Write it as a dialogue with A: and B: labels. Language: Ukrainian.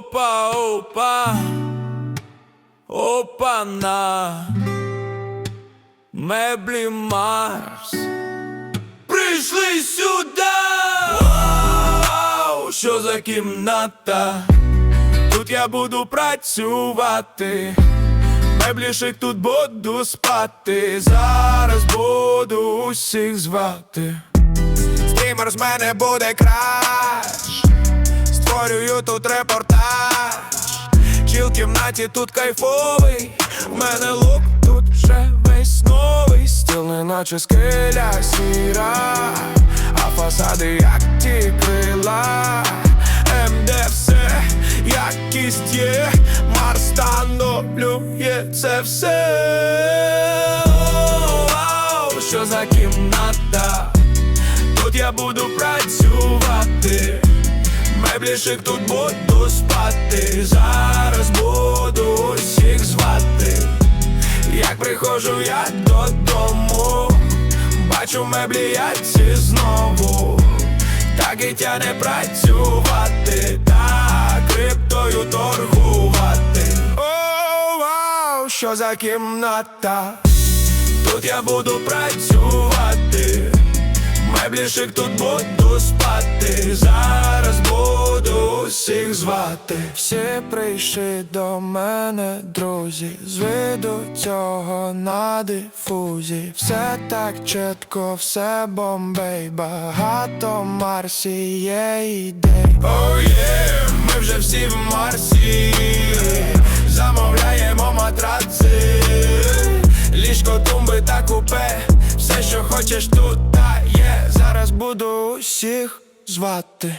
A: Опа, опа, опа на меблі Марс. Прийшли сюди. Вау, що за кімната? Тут я буду працювати. Меблішик тут буду спати. Зараз буду усіх звати. Стрімер з мене буде краш. Створюю тут репортаж. Чіл в кімнаті тут кайфовий. В мене лук тут вже весь новий. Стіл не наче скеля сіра, а фасади як ті крила. МД все, якість є, Марс встановлює це все. Що за кімната? Тут я буду працювати. Меблішик тут буду спати. Зараз буду усіх звати. Як приходжу я додому, бачу меблі я знову. Так і тяне працювати, так криптою торгувати. О, вау, що за кімната? Тут я буду працювати. Меблішик тут буду спати. Зараз усіх звати. Всі прийшли до мене, друзі, з виду цього на дифузі. Все так чітко, все бомбей, багато Марсі є ідей. Oh yeah, ми вже всі в Марсі, замовляємо матраци, ліжко, тумби та купе. Все, що хочеш, тут та є. Зараз буду усіх звати.